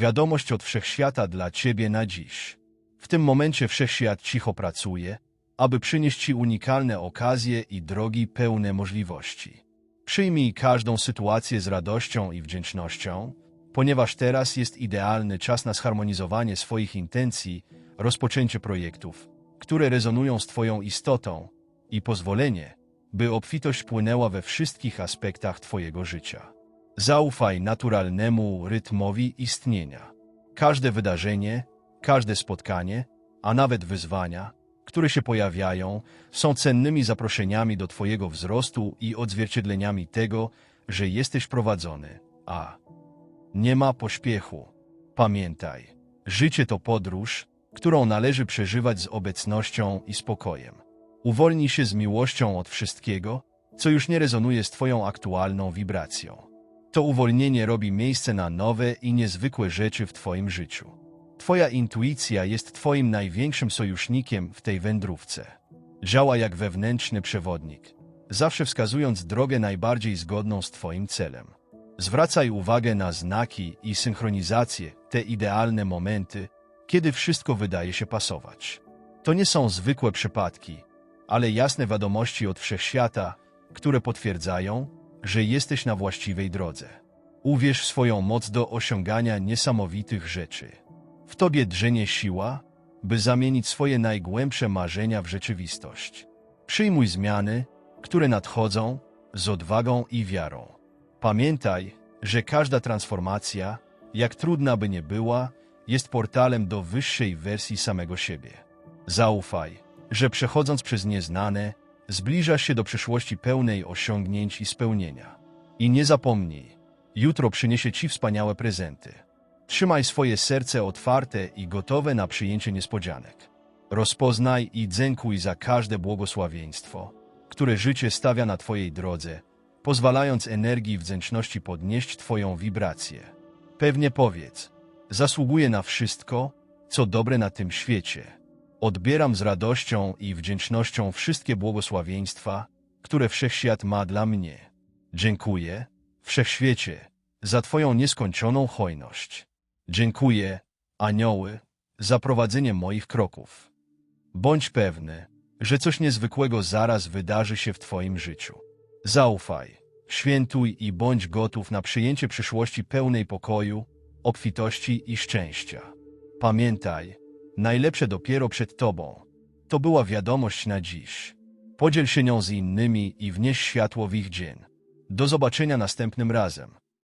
Wiadomość od wszechświata dla ciebie na dziś. W tym momencie wszechświat cicho pracuje, aby przynieść ci unikalne okazje i drogi pełne możliwości. Przyjmij każdą sytuację z radością i wdzięcznością, ponieważ teraz jest idealny czas na zharmonizowanie swoich intencji, rozpoczęcie projektów, które rezonują z Twoją istotą i pozwolenie, by obfitość płynęła we wszystkich aspektach Twojego życia. Zaufaj naturalnemu rytmowi istnienia. Każde wydarzenie, każde spotkanie, a nawet wyzwania, które się pojawiają, są cennymi zaproszeniami do Twojego wzrostu i odzwierciedleniami tego, że jesteś prowadzony, a nie ma pośpiechu. Pamiętaj, życie to podróż, którą należy przeżywać z obecnością i spokojem. Uwolnij się z miłością od wszystkiego, co już nie rezonuje z Twoją aktualną wibracją. To uwolnienie robi miejsce na nowe i niezwykłe rzeczy w Twoim życiu. Twoja intuicja jest Twoim największym sojusznikiem w tej wędrówce. Działa jak wewnętrzny przewodnik, zawsze wskazując drogę najbardziej zgodną z Twoim celem. Zwracaj uwagę na znaki i synchronizację, te idealne momenty, kiedy wszystko wydaje się pasować. To nie są zwykłe przypadki, ale jasne wiadomości od wszechświata, które potwierdzają, że jesteś na właściwej drodze. Uwierz w swoją moc do osiągania niesamowitych rzeczy. W tobie drzenie siła, by zamienić swoje najgłębsze marzenia w rzeczywistość. Przyjmuj zmiany, które nadchodzą z odwagą i wiarą. Pamiętaj, że każda transformacja, jak trudna by nie była, jest portalem do wyższej wersji samego siebie. Zaufaj, że przechodząc przez nieznane, zbliżasz się do przyszłości pełnej osiągnięć i spełnienia. I nie zapomnij, jutro przyniesie ci wspaniałe prezenty. Trzymaj swoje serce otwarte i gotowe na przyjęcie niespodzianek. Rozpoznaj i dziękuj za każde błogosławieństwo, które życie stawia na Twojej drodze, pozwalając energii wdzięczności podnieść Twoją wibrację. Pewnie powiedz, zasługuję na wszystko, co dobre na tym świecie. Odbieram z radością i wdzięcznością wszystkie błogosławieństwa, które Wszechświat ma dla mnie. Dziękuję, Wszechświecie, za Twoją nieskończoną hojność. Dziękuję, anioły, za prowadzenie moich kroków. Bądź pewny, że coś niezwykłego zaraz wydarzy się w Twoim życiu. Zaufaj, świętuj i bądź gotów na przyjęcie przyszłości pełnej pokoju, obfitości i szczęścia. Pamiętaj, najlepsze dopiero przed Tobą. To była wiadomość na dziś. Podziel się nią z innymi i wnieś światło w ich dzień. Do zobaczenia następnym razem.